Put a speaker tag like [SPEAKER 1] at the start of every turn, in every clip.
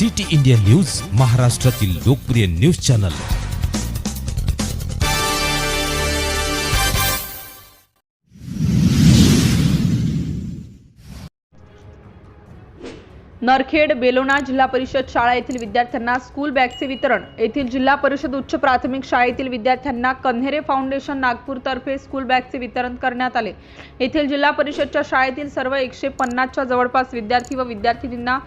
[SPEAKER 1] City India news महाराष्ट्रातील लोकप्रिय news channel.
[SPEAKER 2] Narkhed Belona जिल्हा परिषद शाळा येथील विद्यार्थ्यांना स्कूल बॅगचे वितरण. येथील जिल्हा परिषद उच्च प्राथमिक शाळेतील विद्यार्थ्यांना कन्हेरे फाउंडेशन नागपूरतर्फे स्कूल बॅगचे वितरण करण्यात आले. येथील जिल्हा परिषदच्या शाळेतील सर्व एकशे पन्नासच्या जवळपास विद्यार्थी व विद्यार्थिनींना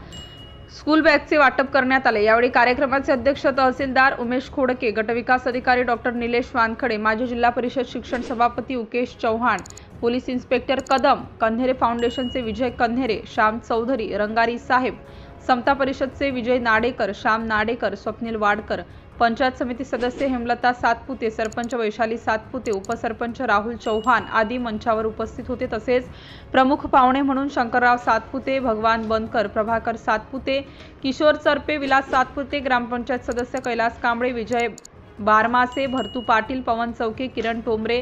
[SPEAKER 2] स्कूल बॅगचे वाटप करण्यात आले. यावेळी कार्यक्रमाचे अध्यक्ष तहसीलदार उमेश खोडके गटविकास अधिकारी डॉक्टर निलेश वानखडे माजी जिल्हा परिषद शिक्षण सभापती उकेश चव्हाण पोलीस इन्स्पेक्टर कदम कन्हेरे फाउंडेशनचे विजय कन्हेरे श्याम चौधरी रंगारी साहेब समता परिषदचे विजय नाडेकर श्याम नाडेकर स्वप्नील वाडकर पंचायत समिती सदस्य हेमलता सातपुते सरपंच वैशाली सातपुते उपसरपंच राहुल चौहान आदी मंचावर उपस्थित होते. तसेच प्रमुख पाहुणे म्हणून शंकरराव सातपुते भगवान बनकर प्रभाकर सातपुते किशोर चरपे विलास सातपुते ग्रामपंचायत सदस्य कैलास कांबळे विजय बारमासे भरतू पाटील पवन चौके किरण टोंबरे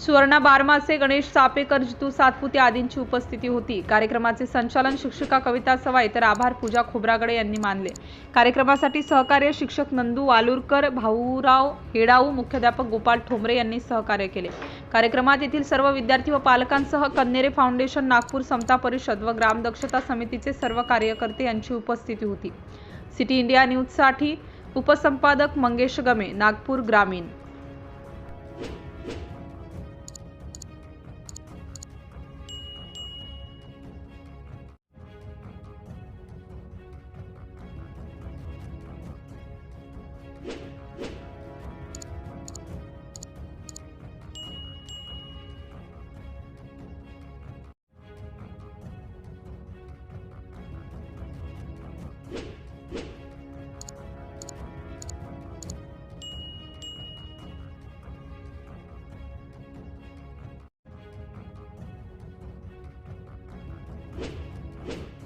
[SPEAKER 2] सुवर्णा बारमासे गणेश चापेकर जितू सातपुते आदींची उपस्थिती होती. कार्यक्रमाचे संचालन शिक्षिका कविता सवाई तर आभार पूजा खोब्रागडे यांनी मानले. कार्यक्रमासाठी सहकार्य शिक्षक नंदू वालुरकर भाऊराव हेडाऊ मुख्याध्यापक गोपाल ठोंबरे यांनी सहकार्य केले. कार्यक्रमात येथील सर्व विद्यार्थी व पालकांसह कन्नेरे फाउंडेशन नागपूर समता परिषद व ग्राम दक्षता समितीचे सर्व कार्यकर्ते यांची उपस्थिती होती. सिटी इंडिया न्यूजसाठी उपसंपादक मंगेश गमे नागपूर ग्रामीण. Thank you.